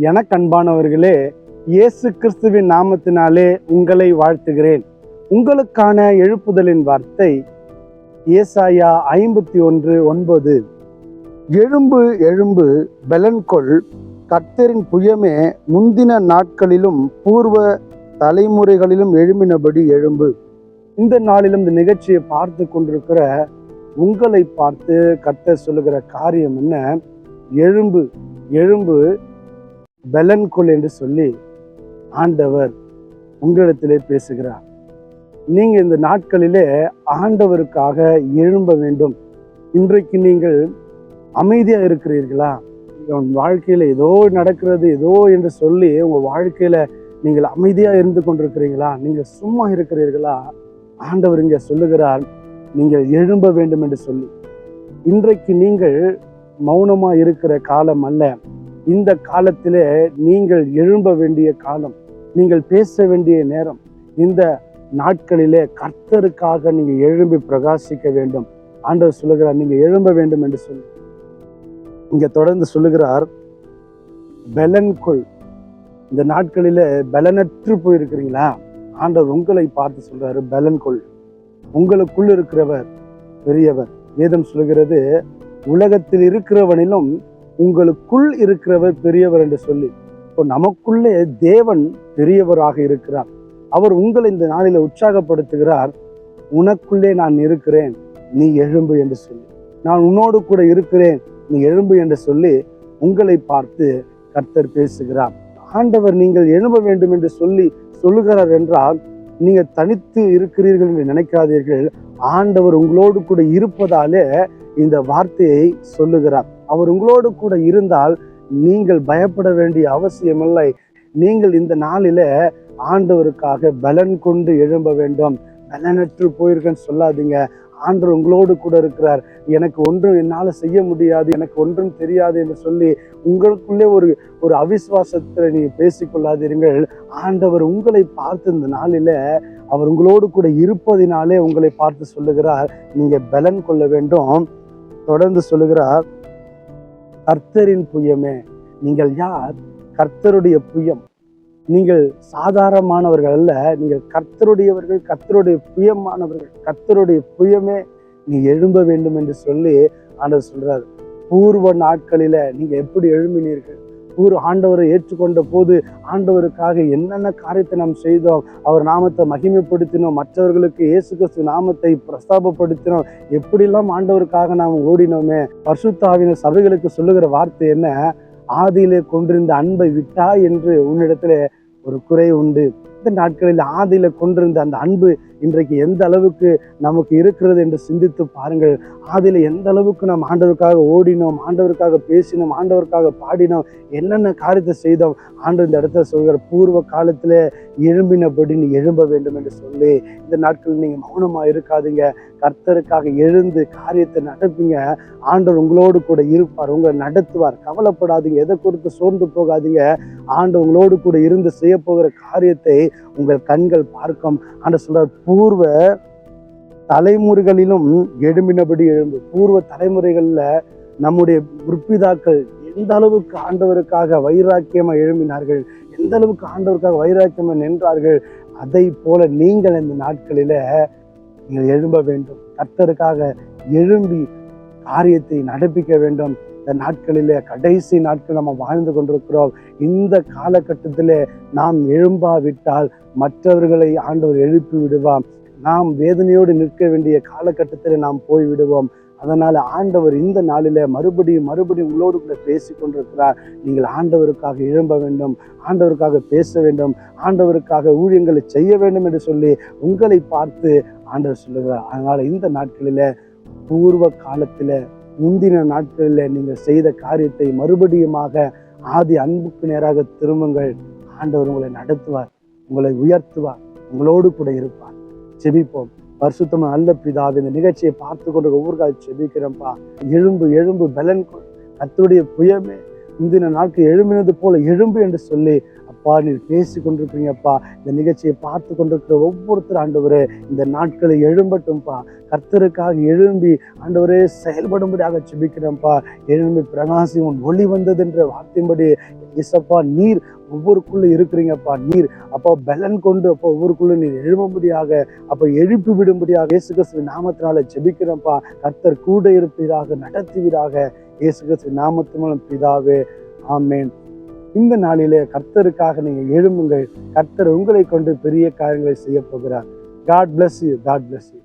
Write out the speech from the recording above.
எனக்கு அன்பானவர்களே இயேசு கிறிஸ்துவின் நாமத்தினாலே உங்களை வாழ்த்துகிறேன். உங்களுக்கான எழுப்புதலின் வார்த்தை ஏசாயா ஐம்பத்தி ஒன்று ஒன்பது. எழும்பு எழும்பு பெலன்கொள் கர்த்தரின் புயமே முந்தின நாட்களிலும் பூர்வ தலைமுறைகளிலும் எழும்பினபடி எழும்பு. இந்த நாளிலும் இந்த நிகழ்ச்சியை பார்த்து கொண்டிருக்கிற உங்களை பார்த்து கர்த்தர் சொல்லுகிற காரியம் என்ன? எழும்பு எழும்பு பெலன்கொள் என்று சொல்லி ஆண்டவர் உங்களிடத்திலே பேசுகிறார். நீங்கள் இந்த நாட்களிலே ஆண்டவருக்காக எழும்ப வேண்டும். இன்றைக்கு நீங்கள் அமைதியாக இருக்கிறீர்களா? உன் வாழ்க்கையில் ஏதோ நடக்கிறது ஏதோ என்று சொல்லி உங்கள் வாழ்க்கையில் நீங்கள் அமைதியாக இருந்து கொண்டிருக்கிறீங்களா நீங்கள் சும்மா இருக்கிறீர்களா? ஆண்டவர் இங்கே சொல்லுகிறார் நீங்கள் எழும்ப வேண்டும் என்று சொல்லி. இன்றைக்கு நீங்கள் மௌனமாக இருக்கிற காலம் அல்ல. இந்த காலத்திலே நீங்கள் எழும்ப வேண்டிய காலம் நீங்கள் பேச வேண்டிய நேரம் இந்த நாட்களிலே கர்த்தருக்காக நீங்க எழும்பி பிரகாசிக்க வேண்டும். ஆண்டவர் சொல்லுகிறார் நீங்க எழும்ப வேண்டும் என்று சொல்லி. இங்க தொடர்ந்து சொல்லுகிறார் பெலன்கொள். இந்த நாட்களிலே பலனற்று போயிருக்கிறீங்களா? ஆண்டவர் உங்களை பார்த்து சொல்றாரு பலன்கொள். உங்களுக்குள் இருக்கிறவர் பெரியவர். வேதம் சொல்கிறது உலகத்தில் இருக்கிறவனிலும் உங்களுக்குள் இருக்கிறவர் பெரியவர் என்று சொல்லி. இப்போ நமக்குள்ளே தேவன் பெரியவராக இருக்கிறார். அவர் உங்களை இந்த நாளில் உற்சாகப்படுத்துகிறார். உனக்குள்ளே நான் இருக்கிறேன். நீ எழும்பு என்று சொல்லி. நான் உன்னோடு கூட இருக்கிறேன். நீ எழும்பு என்று சொல்லி உங்களை பார்த்து கர்த்தர் பேசுகிறார். ஆண்டவர் நீங்கள் எழும்ப வேண்டும் என்று சொல்லி சொல்லுகிறார் என்றால் நீங்க தனித்து இருக்கிறீர்கள் என்று நினைக்காதீர்கள். ஆண்டவர் உங்களோடு கூட இருப்பதாலே இந்த வார்த்தையை சொல்லுகிறார். அவர் உங்களோடு கூட இருந்தால் நீங்கள் பயப்பட வேண்டிய அவசியமில்லை. நீங்கள் இந்த நாளில ஆண்டவருக்காக பலன் கொண்டு எழும்ப வேண்டும். பலனற்று போயிருக்கேன்னு சொல்லாதீங்க. ஆண்டவர் உங்களோடு கூட இருக்கிறார். எனக்கு ஒன்றும் என்னால் செய்ய முடியாது. எனக்கு ஒன்றும் தெரியாது என்று சொல்லி உங்களுக்குள்ளே ஒரு ஒரு அவிஸ்வாசத்தில் நீங்கள் பேசிக்கொள்ளாதீர்கள். ஆண்டவர் உங்களை பார்த்து இந்த நாளில் அவர் உங்களோடு கூட இருப்பதினாலே உங்களை பார்த்து சொல்லுகிறார். நீங்கள் பலன் கொள்ள வேண்டும். தொடர்ந்து சொல்லுகிறார். கர்த்தரின் புயமே. நீங்கள் யார்? கர்த்தருடைய புயம். நீங்கள் சாதாரணமானவர்கள் அல்ல. நீங்கள் கர்த்தருடையவர்கள் கர்த்தருடைய புயமானவர்கள் கர்த்தருடைய புயமே. நீ எழும்ப வேண்டும் என்று சொல்லி ஆண்டவர் சொல்றாரு. பூர்வ நாட்களில நீங்க எப்படி எழும்பினீர்கள்? பூர்வ ஆண்டவரை ஏற்றுக்கொண்ட போது ஆண்டவருக்காக என்னென்ன காரியத்தை நாம் செய்தோம் அவர் நாமத்தை மகிமைப்படுத்தினோம் மற்றவர்களுக்கு இயேசு கிறிஸ்து நாமத்தை பிரஸ்தாபப்படுத்தினோம் எப்படிலாம் ஆண்டவருக்காக நாம் ஓடினோமே. பர்சுத்தாவின சபைகளுக்கு சொல்லுகிற வார்த்தை என்ன? ஆதியிலே கொண்டிருந்த அன்பை விட்டா என்று உன்னிடத்துல ஒரு குறை உண்டு. இந்த நாட்களில் ஆதியில் கொண்டிருந்த அந்த அன்பு இன்றைக்கு எந்த அளவுக்கு நமக்கு இருக்கிறது என்று சிந்தித்து பாருங்கள். ஆதியில் எந்த அளவுக்கு நாம் ஆண்டவருக்காக ஓடினோம் ஆண்டவருக்காக பேசினோம் ஆண்டவருக்காக பாடினோம் என்னென்ன காரியத்தை செய்தோம் ஆண்டு இந்த இடத்துல சொல்கிற பூர்வ காலத்தில் எழும்பினபடி நீ எழும்ப வேண்டும் என்று சொல்லி. இந்த நாட்களில் நீங்கள் மௌனமாக இருக்காதீங்க. கர்த்தருக்காக எழுந்து காரியத்தை நடப்பீங்க. ஆண்டவர் உங்களோடு கூட இருப்பார் உங்களை நடத்துவார். கவலைப்படாதீங்க எதை குறித்து சோர்ந்து போகாதீங்க. ஆண்டு உங்களோடு கூட இருந்து செய்ய போகிற காரியத்தை உங்கள் கண்கள் பார்க்கும் ஆண்டு சொல்றார் பூர்வ தலைமுறைகளிலும் எழும்பினபடி எழும்பு. பூர்வ தலைமுறைகளில் நம்முடைய முற்பிதாக்கள் எந்த அளவுக்கு ஆண்டவருக்காக வைராக்கியமா எழும்பினார்கள் எந்த அளவுக்கு ஆண்டவருக்காக வைராக்கியமாக நின்றார்கள் அதை போல நீங்கள் இந்த நாட்களில நீங்கள் எழும்ப வேண்டும். கர்த்தருக்காக எழும்பி காரியத்தை நடப்பிக்க வேண்டும். இந்த நாட்களிலே கடைசி நாட்கள் நம்ம வாழ்ந்து கொண்டிருக்கிறோம். இந்த காலகட்டத்திலே நாம் எழும்பாவிட்டால் மற்றவர்களை ஆண்டவர் எழுப்பி விடுவார். நாம் வேதனையோடு நிற்க வேண்டிய காலகட்டத்தில் நாம் போய்விடுவோம். அதனால் ஆண்டவர் இந்த நாளில் மறுபடியும் மறுபடியும் உங்களோடு கூட பேசி கொண்டிருக்கிறார். நீங்கள் ஆண்டவருக்காக எழும்ப வேண்டும் ஆண்டவருக்காக பேச வேண்டும் ஆண்டவருக்காக ஊழியங்களை செய்ய வேண்டும் என்று சொல்லி உங்களை பார்த்து ஆண்டவர் சொல்லுகிறார். அதனால் இந்த நாட்களில் பூர்வ காலத்தில் முந்தின நாட்களில் நீங்கள் செய்த காரியத்தை மறுபடியுமாக ஆதி அன்புக்கு நேராக திரும்புங்கள். ஆண்டவர் உங்களை நடத்துவார் உங்களை உயர்த்துவார் உங்களோடு கூட இருப்பார். செபிப்போம். பரிசுத்தமா நல்ல பிதா இந்த நிகழ்ச்சியை பார்த்து கொண்டு ஒவ்வொரு கால் எழும்பு எழும்பு பலன் கொள். புயமே முந்தின நாட்கள் எழும்பினது போல எழும்பு என்று சொல்லி அப்பா நீர் பேசி கொண்டிருக்கிறீங்கப்பா. இந்த நிகழ்ச்சியை பார்த்து கொண்டிருக்கிற ஒவ்வொருத்தர் ஆண்டவரே இந்த நாட்களை எழும்பட்டும்ப்பா கர்த்தருக்காக எழும்பி ஆண்டவரே செயல்படும்படியாக செபிக்கிறேன்ப்பா எழும்பி பிரகாசி உன் ஒளி வந்தது என்ற வார்த்தையின்படி இசப்பா நீர் ஒவ்வொருக்குள்ளே இருக்கிறீங்கப்பா. நீர் அப்போ பலன் கொண்டு அப்போ ஒவ்வொருக்குள்ளே நீர் எழும்பும்படியாக அப்போ எழுப்பி விடும்படியாக இயேசு கிறிஸ்துவ நாமத்தினால செபிக்கிறேன்ப்பா கர்த்தர் கூட இருப்பீராக நடத்துவீராக. இயேசு கிறிஸ்துவ நாமத்து மூலம் பிதாவே ஆமேன். இந்த நாளிலே கர்த்தருக்காக நீங்கள் எழும்புங்கள். கர்த்தர் உங்களை கொண்டு பெரிய காரியங்களை செய்ய போகிறார். God bless you God bless you